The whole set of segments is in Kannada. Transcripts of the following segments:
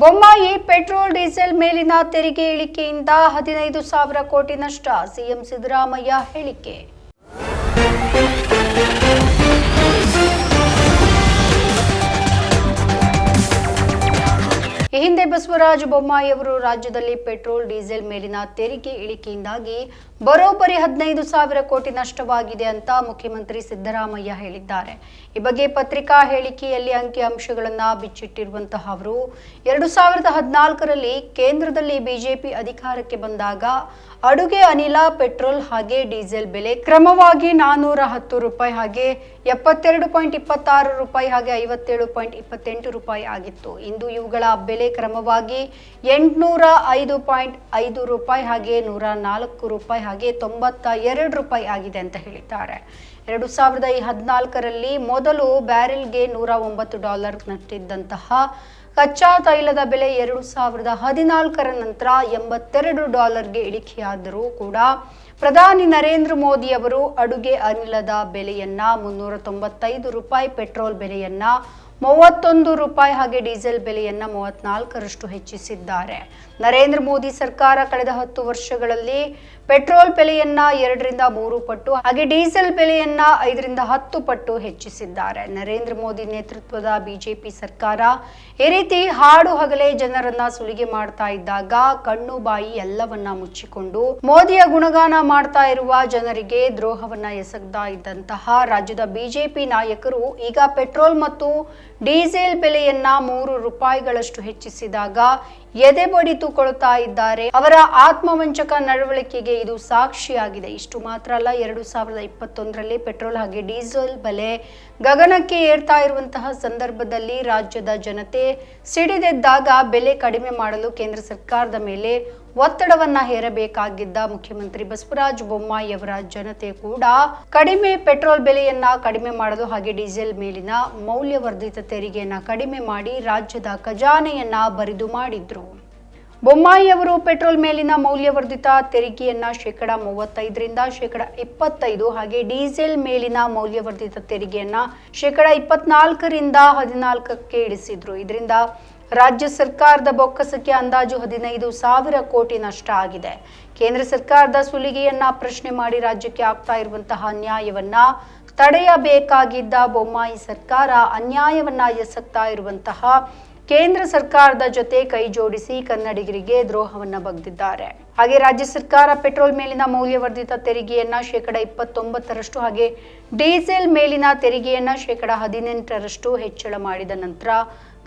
ಬೊಮ್ಮಾಯಿ ಪೆಟ್ರೋಲ್ ಡೀಸೆಲ್ ಮೇಲಿನ ತೆರಿಗೆ ಇಳಿಕೆಯಿಂದ ಹದಿನೈದು ಸಾವಿರ ಕೋಟಿ ನಷ್ಟ. ಸಿಎಂ ಸಿದ್ದರಾಮಯ್ಯ ಹೇಳಿಕೆ. ಈ ಹಿಂದೆ ಬಸವರಾಜ ಬೊಮ್ಮಾಯಿ ಅವರು ರಾಜ್ಯದಲ್ಲಿ ಪೆಟ್ರೋಲ್, ಡೀಸೆಲ್ ಮೇಲಿನ ತೆರಿಗೆ ಇಳಿಕೆಯಿಂದಾಗಿ ಬರೋಬ್ಬರಿ ಹದಿನೈದು ಸಾವಿರ ಕೋಟಿ ನಷ್ಟವಾಗಿದೆ ಅಂತ ಮುಖ್ಯಮಂತ್ರಿ ಸಿದ್ದರಾಮಯ್ಯ ಹೇಳಿದ್ದಾರೆ. ಈ ಬಗ್ಗೆ ಪತ್ರಿಕಾ ಹೇಳಿಕೆಯಲ್ಲಿ ಅಂಕಿಅಂಶಗಳನ್ನ ಬಿಚ್ಚಿಟ್ಟಿರುವಂತಹ ಅವರು, ಎರಡು ಸಾವಿರದ ಹದಿನಾಲ್ಕರಲ್ಲಿ ಕೇಂದ್ರದಲ್ಲಿ ಬಿಜೆಪಿ ಅಧಿಕಾರಕ್ಕೆ ಬಂದಾಗ ಅಡುಗೆ ಅನಿಲ, ಪೆಟ್ರೋಲ್ ಹಾಗೆ ಡೀಸೆಲ್ ಬೆಲೆ ಕ್ರಮವಾಗಿ ನಾನೂರ ಹತ್ತು ರೂಪಾಯಿ ಹಾಗೆ ಎಪ್ಪತ್ತೆರಡು ಪಾಯಿಂಟ್ ಇಪ್ಪತ್ತಾರು ರೂಪಾಯಿ ಹಾಗೆ ಐವತ್ತೇಳು ಪಾಯಿಂಟ್ ಇಪ್ಪತ್ತೆಂಟು ರೂಪಾಯಿ ಆಗಿತ್ತು. ಇಂದು ಇವುಗಳ ಬೆಲೆ ಕ್ರಮವಾಗಿ ಎಂಟುನೂರ ಐದು ಪಾಯಿಂಟ್ ಐದು ರೂಪಾಯಿ ಹಾಗೆ ನೂರ ನಾಲ್ಕು ರೂಪಾಯಿ ಹಾಗೆ ತೊಂಬತ್ತ ಎರಡು ರೂಪಾಯಿ ಆಗಿದೆ ಅಂತ ಹೇಳಿದ್ದಾರೆ. ಎರಡು ಸಾವಿರದ ಹದಿನಾಲ್ಕರಲ್ಲಿ ಮೊದಲು ಬ್ಯಾರೆಲ್ಗೆ ನೂರ ಒಂಬತ್ತು ಡಾಲರ್ ನಟ್ಟಿದ್ದಂತಹ ಕಚ್ಚಾ ತೈಲದ ಬೆಲೆ ಎರಡು ಸಾವಿರದ ಹದಿನಾಲ್ಕರ ನಂತರ ಎಂಬತ್ತೆರಡು ಡಾಲರ್ಗೆ ಇಳಿಕೆಯಾದರೂ ಕೂಡ ಪ್ರಧಾನಿ ನರೇಂದ್ರ ಮೋದಿ ಅವರು ಅಡುಗೆ ಅನಿಲದ ಬೆಲೆಯನ್ನ ಮುನ್ನೂರ ತೊಂಬತ್ತೈದು ರೂಪಾಯಿ ಪೆಟ್ರೋಲ್ ಬೆಲೆಯನ್ನ ಮೂವತ್ತೊಂದು ರೂಪಾಯಿ ಹಾಗೆ ಡೀಸೆಲ್ ಬೆಲೆಯನ್ನ ಮೂವತ್ನಾಲ್ಕರಷ್ಟು ಹೆಚ್ಚಿಸಿದ್ದಾರೆ. ನರೇಂದ್ರ ಮೋದಿ ಸರ್ಕಾರ ಕಳೆದ ಹತ್ತು ವರ್ಷಗಳಲ್ಲಿ ಪೆಟ್ರೋಲ್ ಬೆಲೆಯನ್ನ ಎರಡರಿಂದ ಮೂರು ಪಟ್ಟು, ಹಾಗೆ ಡೀಸೆಲ್ ಬೆಲೆಯನ್ನ ಐದರಿಂದ ಹತ್ತು ಪಟ್ಟು ಹೆಚ್ಚಿಸಿದ್ದಾರೆ. ನರೇಂದ್ರ ಮೋದಿ ನೇತೃತ್ವದ ಬಿಜೆಪಿ ಸರ್ಕಾರ ಈ ರೀತಿ ಹಾಡು ಹಗಲೇ ಜನರನ್ನ ಸುಲಿಗೆ ಮಾಡ್ತಾ ಇದ್ದಾಗ ಕಣ್ಣು ಬಾಯಿ ಎಲ್ಲವನ್ನ ಮುಚ್ಚಿಕೊಂಡು ಮೋದಿಯ ಗುಣಗಾನ ಮಾಡ್ತಾ ಇರುವ ಜನರಿಗೆ ದ್ರೋಹವನ್ನ ಎಸಗ್ತಾ ಇದ್ದಂತಹ ರಾಜ್ಯದ ಬಿಜೆಪಿ ನಾಯಕರು ಈಗ ಪೆಟ್ರೋಲ್ ಮತ್ತು ಡೀಸೆಲ್ ಬೆಲೆಯನ್ನ ಮೂರು ರೂಪಾಯಿಗಳಷ್ಟು ಹೆಚ್ಚಿಸಿದಾಗ ಎದೆ ಬಡಿತುಕೊಳ್ತಾ ಇದ್ದಾರೆ. ಅವರ ಆತ್ಮವಂಚಕ ನಡವಳಿಕೆಗೆ ಇದು ಸಾಕ್ಷಿಯಾಗಿದೆ. ಇಷ್ಟು ಮಾತ್ರ ಅಲ್ಲ, ಎರಡು ಸಾವಿರದ ಇಪ್ಪತ್ತೊಂದರಲ್ಲಿ ಪೆಟ್ರೋಲ್ ಹಾಗೆ ಡೀಸೆಲ್ ಬೆಲೆ ಗಗನಕ್ಕೆ ಏರ್ತಾ ಇರುವಂತಹ ಸಂದರ್ಭದಲ್ಲಿ ರಾಜ್ಯದ ಜನತೆ ಸಿಡಿದೆದ್ದಾಗ ಬೆಲೆ ಕಡಿಮೆ ಮಾಡಲು ಕೇಂದ್ರ ಸರ್ಕಾರದ ಮೇಲೆ ಒತ್ತಡವನ್ನ ಹೇರಬೇಕಾಗಿದ್ದ ಮುಖ್ಯಮಂತ್ರಿ ಬಸವರಾಜ ಬೊಮ್ಮಾಯಿಯವರ ಜನತೆ ಕೂಡ ಕಡಿಮೆ ಪೆಟ್ರೋಲ್ ಬೆಲೆಯನ್ನ ಕಡಿಮೆ ಮಾಡಲು ಹಾಗೆ ಡೀಸೆಲ್ ಮೇಲಿನ ಮೌಲ್ಯವರ್ಧಿತ ತೆರಿಗೆಯನ್ನ ಕಡಿಮೆ ಮಾಡಿ ರಾಜ್ಯದ ಖಜಾನೆಯನ್ನ ಬರಿದು ಮಾಡಿದ್ರು. ಬೊಮ್ಮಾಯಿಯವರು ಪೆಟ್ರೋಲ್ ಮೇಲಿನ ಮೌಲ್ಯವರ್ಧಿತ ತೆರಿಗೆಯನ್ನ ಶೇಕಡ ಮೂವತ್ತೈದರಿಂದ ಶೇಕಡ ಇಪ್ಪತ್ತೈದು ಹಾಗೆ ಡೀಸೆಲ್ ಮೇಲಿನ ಮೌಲ್ಯವರ್ಧಿತ ತೆರಿಗೆಯನ್ನ ಶೇಕಡ ಇಪ್ಪತ್ನಾಲ್ಕರಿಂದ ಹದಿನಾಲ್ಕಕ್ಕೆ ಇಳಿಸಿದ್ರು. ಇದರಿಂದ ರಾಜ್ಯ ಸರ್ಕಾರದ ಬೊಕ್ಕಸಕ್ಕೆ ಅಂದಾಜು ಹದಿನೈದು ಸಾವಿರ ಕೋಟಿ ನಷ್ಟ ಆಗಿದೆ. ಕೇಂದ್ರ ಸರ್ಕಾರದ ಸುಲಿಗೆಯನ್ನ ಪ್ರಶ್ನೆ ಮಾಡಿ ರಾಜ್ಯಕ್ಕೆ ಆಗ್ತಾ ಇರುವಂತಹ ಅನ್ಯಾಯವನ್ನ ತಡೆಯಬೇಕಾಗಿದ್ದ ಬೊಮ್ಮಾಯಿ ಸರ್ಕಾರ ಅನ್ಯಾಯವನ್ನ ಎಸಗ್ತಾ ಇರುವಂತಹ ಕೇಂದ್ರ ಸರ್ಕಾರದ ಜೊತೆ ಕೈ ಜೋಡಿಸಿ ಕನ್ನಡಿಗರಿಗೆ ದ್ರೋಹವನ್ನ ಬಗ್ದಿದ್ದಾರೆ. ಹಾಗೆ ರಾಜ್ಯ ಸರ್ಕಾರ ಪೆಟ್ರೋಲ್ ಮೇಲಿನ ಮೌಲ್ಯವರ್ಧಿತ ತೆರಿಗೆಯನ್ನ ಶೇಕಡ ಇಪ್ಪತ್ತೊಂಬತ್ತರಷ್ಟು ಹಾಗೆ ಡೀಸೆಲ್ ಮೇಲಿನ ತೆರಿಗೆಯನ್ನ ಶೇಕಡ ಹದಿನೆಂಟರಷ್ಟು ಹೆಚ್ಚಳ ಮಾಡಿದ ನಂತರ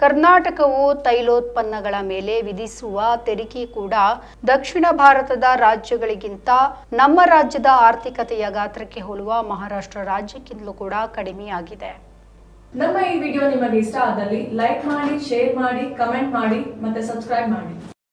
ಕರ್ನಾಟಕವು ತೈಲೋತ್ಪನ್ನಗಳ ಮೇಲೆ ವಿಧಿಸುವ ತೆರಿಗೆ ಕೂಡ ದಕ್ಷಿಣ ಭಾರತದ ರಾಜ್ಯಗಳಿಗಿಂತ ನಮ್ಮ ರಾಜ್ಯದ ಆರ್ಥಿಕತೆಯ ಗಾತ್ರಕ್ಕೆ ಹೋಲುವ ಮಹಾರಾಷ್ಟ್ರ ರಾಜ್ಯಕ್ಕಿಂತಲೂ ಕೂಡ ಕಡಿಮೆಯಾಗಿದೆ. ನಮ್ಮ ಈ ವಿಡಿಯೋ ನಿಮಗೆ ಇಷ್ಟ ಆದಲ್ಲಿ ಲೈಕ್ ಮಾಡಿ, ಶೇರ್ ಮಾಡಿ, ಕಮೆಂಟ್ ಮಾಡಿ ಮತ್ತೆ ಸಬ್ಸ್ಕ್ರೈಬ್ ಮಾಡಿ.